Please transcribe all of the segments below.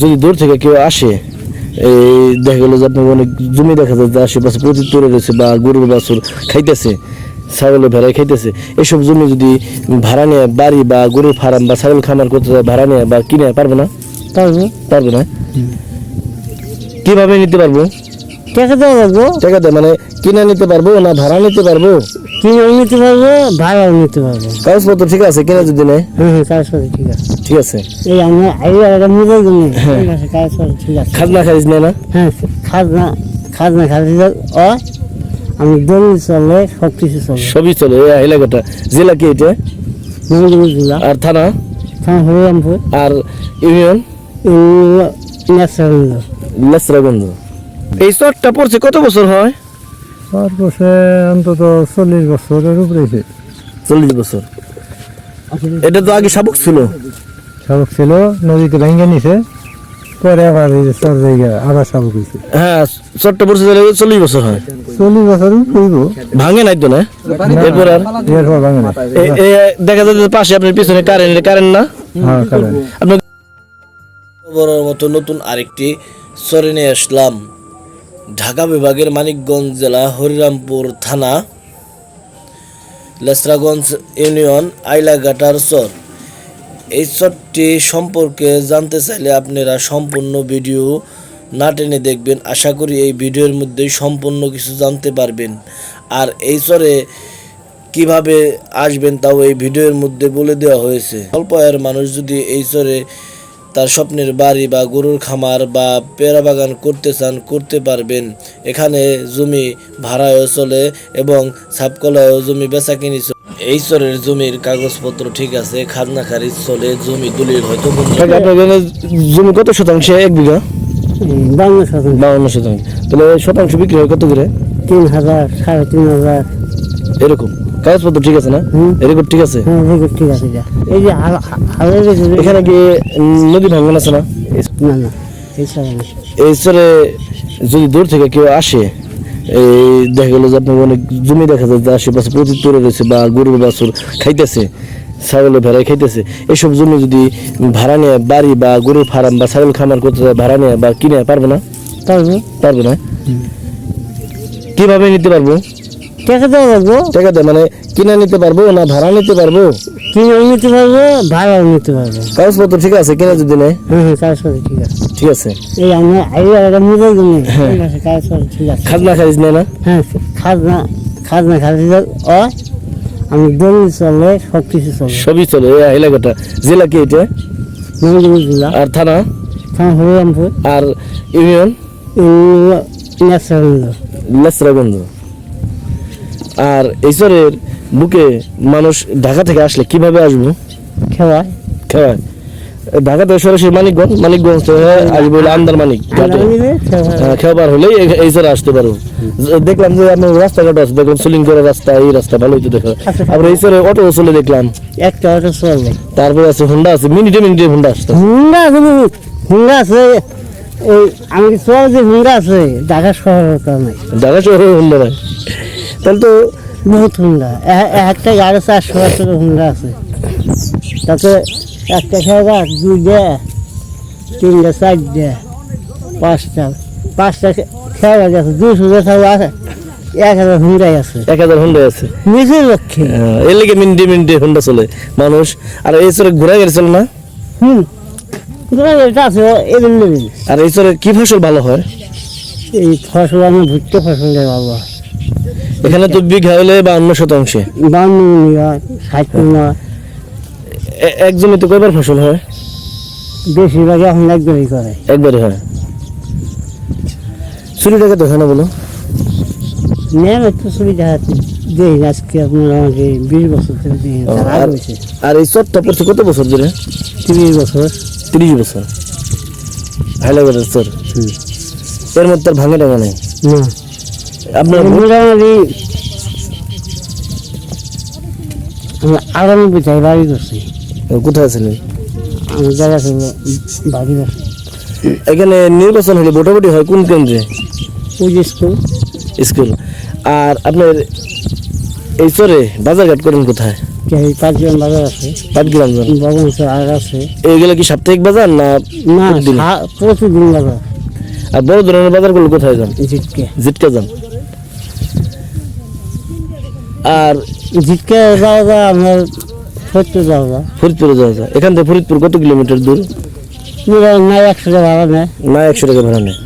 যদি দূর থেকে কেউ আসে এই দেখা গেলো যে আপনার অনেক জমি দেখা যায় যে আশেপাশে প্রচুর তরে রয়েছে বা গরুর বাছুর খাইতেছে ছাগলের ভেড়াই খাইতেছে। এসব জমি যদি ভাড়া নেয় বাড়ি বা গরুর ফার্ম বা ছাগল খামার করতে যায় ভাড়া নেয় বা কিনে পারবে না? পারব। পারবে না? কীভাবে নিতে পারব? টাকা দেওয়া লাগবো? টাকা দেয় মানে কিনে নিতে পারব না ভাড়া নিতে পারব? কিনেও নিতে পারব ভাড়াও নিতে পারব। কাগজপত্র ঠিক আছে কিনা যদি নেয় হ্যাঁ হ্যাঁ কাজ ঠিক আছে। ঠিক আছে। এই জন্য হ্যাঁ। ঠিক আছে খাজনা খারিজ নেয় না। হ্যাঁ খাজনা খাজনা আমি দলিল চলে সব কিছু চলে। সবই চলে এই এলাকাটা জেলা কি এটা? মঙ্গলপুর জেলা। আর থানা? থানা হরিরামপুর। আর ইউনিয়ন? ন্যাশনাল লেসরাগঞ্জ এই চরটা পড়ছে কত বছর হয়? চার বছর অন্তত চল্লিশ বছরের উপরে চল্লিশ বছর। এটা তো আগে শাবক ছিল। শাবক ছিল নদীতে ভেঙে নিছে। পরে আবার এই চর জায়গা আবার শাবক হয়েছে হ্যাঁ চরটা পড়ছে তাহলে চল্লিশ বছর হয়। চল্লিশ বছর কইব ভাঙে নাই তো না? এরপর আর? এরপর ভাঙে না দেখা যাচ্ছে যে পাশে আপনার পিছনে কারেন্ট কারেন্ট না? হ্যাঁ কারণ আপনার বড় মতো নতুন আরেকটি সরে নিয়ে আসলাম। ঢাকা বিভাগের মানিকগঞ্জ জেলা, হরিরামপুর থানা, লেসরাগঞ্জ ইউনিয়ন, আইলাঘাটার চর। এই চরটি সম্পর্কে জানতে চাইলে আপনারা সম্পূর্ণ ভিডিও না টেনে দেখবেন। আশা করি এই ভিডিওর মধ্যেই সম্পূর্ণ কিছু জানতে পারবেন। আর এই চরে কীভাবে আসবেন তাও এই ভিডিওর মধ্যে বলে দেওয়া হয়েছে। অল্প আয়ের মানুষ যদি এই চরে তার স্বপ্নের বাড়ি বা গরুর খামার বা পেয়ারা বাগান করতে চান করতে পারবেন। এখানে জমি ভাড়ায়ও চলে এবং সাপকলায়ও জমি বেচা কিনি চলে। এই চরের জমির কাগজপত্র ঠিক আছে খাজনা খারিজ চলে জমি দলিল হয়তো জমি কত শতাংশে? এক বিঘা? বাংলা শাসন বাউন্ন শতাংশ। তাহলে শতাংশ বিক্রি হয় কত করে? তিন হাজার সাড়ে তিন হাজার। এরকম? কাগজপত্র ঠিক আছে না। এরকম ঠিক আছে? রেকর্ড ঠিক আছে এই যে রেকর্ড- এখানে কি নদী ভাঙ্গন আছে না? না না এই স্তরে যদি দূর থেকে কেউ আসে এই দেখা গেলো যে আপনার অনেক জমি দেখা যায় যে আশেপাশে প্রচুর তরে রয়েছে বা গরুর বাছুর খাইতেছে ছাগলের ভেড়াই খাইতেছে এসব জমি যদি ভাড়া নিয়ে বাড়ি বা গরুর ফার্ম বা ছাগল খামার করতে যায় ভাড়া নিয়ে বা কিনে পারবে না? পারব। পারবে না? কীভাবে নিতে পারব? টাকা দেওয়া লাগবো? টাকা দেয় মানে কিনে নিতে পারব না ভাড়া নিতে পারব? কিনেও নিতে পারব ভাড়াও নিতে পারব। কাগজপত্র ঠিক আছে কিনা যদি নেয় হ্যাঁ হ্যাঁ কাজ ঠিক আছে। ঠিক আছে। এই আমরা আইডিয়া জন্য। হ্যাঁ। কাজ ঠিক আছে। খাজনা খারিজ নেয় না। হ্যাঁ খাজনা খাজনা খাজনা ও আমি চলে সব কিছু চলে। সবই চলে এই এলাকাটা জেলা কি এটা? জেলা। আর থানা? থানা হরিরামপুর। আর ইউনিয়ন? ন্যাশনাল লেসরাগঞ্জ আর এইসরের বুকে মানুষ ঢাকা থেকে আসলে কীভাবে আসব? ঢাকা থেকে সরাসরি মানিকগঞ্জ মানিকগঞ্জ থেকে আসবে আন্দার মানিক ঘাটে। হ্যাঁ, হলেই এই- আসতে পারব। জ- দেখলাম যে আপনার রাস্তাঘাট আছে দেখলাম সুলিং করে রাস্তা এই রাস্তা ভালোই তো দেখা। আবার এই সরে অটো চলে দেখলাম। একটা অটো চলে তারপরে আছে হুন্ডা আছে মিনিটে মিনিটে হুন্ডা আসতে হুন্ডা আছে হুন্ডা আছে। আমি চল যে হুন্ডা আছে? ঢাকা শহরের কারণে ঢাকা শহরে হুন্ডা নাই। তাহলে তো বহুত হুন্ডা একটা গাড়ি চারশো টাকা হুন্ডা আছে। তাতে একটা খেয়া দুইটা তিনটা চারটা পাঁচটা। পাঁচটা খেয়া গেছে দুশো আছে। এক হাজার হুন্ডাই আছে। এক হাজার হুন্ডা আছে। নিজের লক্ষ্যে। এর লেগে মিনিটে মিনিটে হুন্ডা চলে। মানুষ আর এই সরে ঘোরা গাড়ি চলে না? হুম। আছে আর এই সরে কি ফসল ভালো হয়? এই ফসল আমি ভুট্টো ফসল দেয় বাবা এখানে তো বিঘা হলে বা অন্য শতাংশে। বান্ন মিনিয়া ষাট এক জমিতে কয়বার ফসল হয়? বেশিরভাগ এখন একবারই করে। একবারে হয়? চুরি টাকা না বলো? নেন একটু দেখি আজকে আপনার আমাকে বিশ বছর দেখি আর এই চরটা পড়ছে কত বছর ধরে? তিরিশ বছর। তিরিশ বছর। হাইলাবাদের চর। হুম। এর মধ্যে ভাঙে টাঙা নেই না। আপনার মোটামুটি আমি চাই বাড়ি করছি কোথায় আছেন? আমি জায়গা ছিল বাড়ি এখানে নির্বাচন হলে ভোটাভুটি হয় কোন কেন্দ্রে? ওই যে স্কুল। স্কুল। আর আপনার এই চরে বাজারঘাট করেন কোথায়? বাজার আছে। পাটগ্রাম আর আছে। এইগুলো কি সাপ্তাহিক বাজার না না প্রতিদিন? বাজার। আর বড় ধরনের বাজারগুলো কোথায় যান? জিটকে। জিটকা যান। আর জিটকে যাওয়া যায় আপনার সত্য যাওয়া যায়। ফরিদপুরে যাওয়া যায়। এখান থেকে ফরিদপুর কত কিলোমিটার দূর? নাই একশো টাকা ভাড়া নেয়। না একশো টাকা ভাড়া নেয়।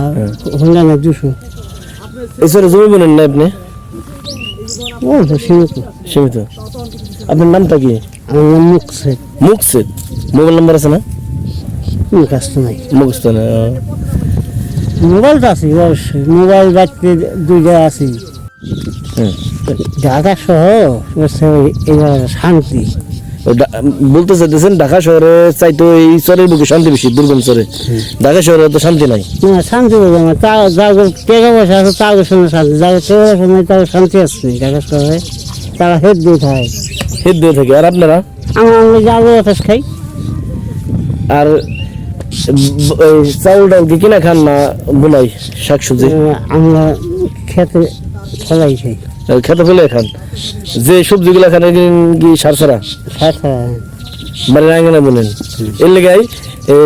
আর হুন্ডা নেয় দুশো। এছাড়া জমি বোনেন না আপনি? ও সীমিত। সীমিত। আপনার নামটা কি? আমার নাম মুখছে মুকসেদ? মোবাইল নাম্বার আছে না? তো নাই। মুখস্থ না মোবাইলটা আছে অবশ্যই। মোবাইল বাড়তে দুইটা আছে। হুম। ঢাকা এবার শান্তি। বলতে চাইতেছেন ঢাকা শহরে চাইতো এই চরের বুকে শান্তি বেশি দুর্গম চরে ঢাকা শহরে তো শান্তি নাই। না শান্তি বলব না তা যাগো টাকা পয়সা আছে তাদের সঙ্গে শান্তি যাদের টাকা নেই তাদের শান্তি আছে ঢাকা শহরে। তারা হেড দিয়ে থাকে হেদ দিয়ে থাকে। আর আপনারা? আমরা আমরা যাব অফিস খাই। আর চাউল ডাল কি কিনা খান না বোনাই শাকসবজি? আহ, আমরা খেতে ফলাই খাই। খেতে ফেলে খান। যে সবজিগুলো খান কি সার ছাড়া সাথে বাড়ির আঙ্গনে বলেন। এর লেগাই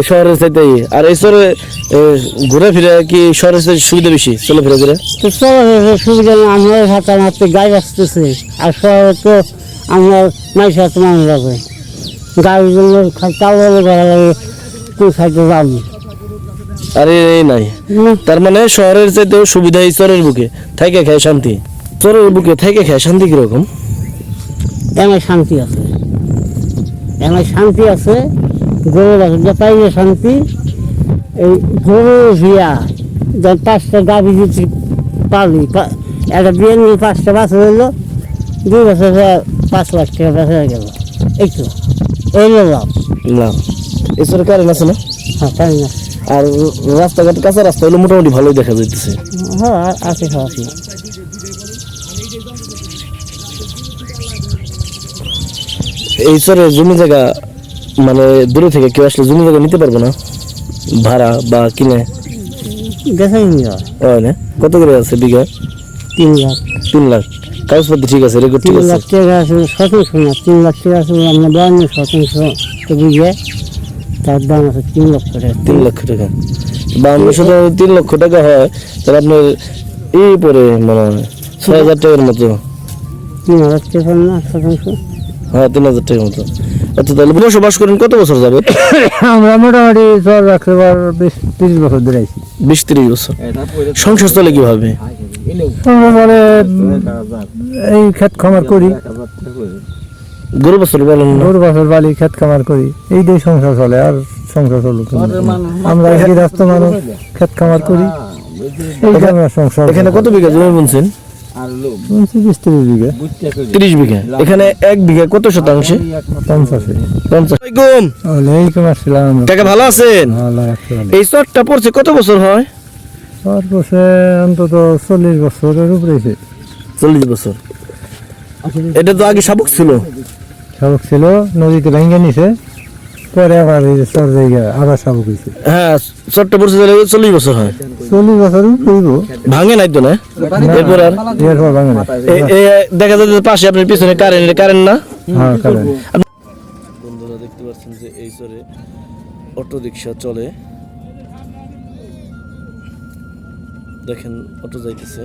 শহরের চাইতে আর এই শহরে ঘুরে ফিরে কি শহরের চাইতে সুবিধা বেশি চলে ফিরে ঘুরে তো চলো সুবিধা নেই আমরা হাতে মারতে গাই বাঁচতেছে আর শহরে তো আমরা মাইস হাতে মানুষ যাবে গাড়িগুলো চাউল করা লাগে কোন সাইডে যাব? আর নাই। তার মানে শহরের চাইতে সুবিধা এই চরের বুকে। থাকে খায় শান্তি। চরের বুকে থেকে খায় শান্তি কীরকম? এমন শান্তি আছে। এমন শান্তি আছে গরু পাইলে শান্তি। এই গরু ভিয়া যখন পাঁচটা গাভি দিচ্ছি পালি একটা বিয়ে নিয়ে পাঁচটা বাছর হইল দুই বছর পাঁচ লাখ টাকা বেচা হয়ে গেল। এই তো এই লাভ এই চরে কারেন্ট আছে না? হ্যাঁ না। আর রাস্তাঘাট কাঁচা রাস্তা হলো মোটামুটি ভালোই দেখা যাইতেছে। হ্যাঁ আছে সব এই চরে জমি জায়গা মানে দূরে থেকে কেউ আসলে জমি জায়গা নিতে পারব না? ভাড়া বা কিনে? দেখাই নি? কত করে আছে বিঘা? তিন লাখ। তিন লাখ। কাগজপত্র ঠিক আছে রেকর্ড ঠিক তিন লাখ টাকা আছে শতাংশ না তিন লাখ টাকা আছে আমরা বান্ন শতাংশ তো বুঝে তার দাম আছে তিন লক্ষ টাকা। তিন লক্ষ টাকা। বাউন্ন শত তিন লক্ষ টাকা হয় তাহলে আপনার এই পরে মনে ছয় হাজার টাকার মতো। তিন হাজার টাকা না শতাংশ হ্যাঁ তিন হাজার টাকার মতো। আচ্ছা তাহলে বসবাস করেন কত বছর যাবে আমরা মোটামুটি চর রাখতে পার বিশ তিরিশ বছর ধরে আছি। বিশ তিরিশ বছর। সংসার চলে কীভাবে? আমরা পরে এই ক্ষেত খামার করি। গরু বছর বলেন গরু বছর বালি ক্ষেত খামার করি। এই দিয়ে সংসার চলে আর সংসার চলুক আমরা গৃহস্থ মানুষ ক্ষেত খামার করি। এই সংসার এখানে কত বিঘা জমি বুনছেন? বিশ তিরিশ বিঘা। এখানে এক বিঘা কত শতাংশে? ভালো আছেন? এই পড়ছে কত বছর হয়? অন্তত চল্লিশ বছরের উপরে চল্লিশ বছর। এটা তো আগে শাবক ছিল। শাবক ছিল নদীতে ভেঙে নিছে। পরে আবার এই চর জায়গা আবার শাবক হয়েছে হ্যাঁ চরটা পড়ছে তাহলে চল্লিশ বছর হয়। চল্লিশ বছর কইব ভাঙে নাই তো না? এরপর আর? এরপর ভাঙে না দেখা যাচ্ছে যে পাশে আপনার পিছনে কারেন্ট কারেন্ট না? হ্যাঁ কারণ বন্ধুরা দেখতে পাচ্ছেন যে এই চরে অটো রিক্সা চলে। দেখেন অটো যাইতেছে।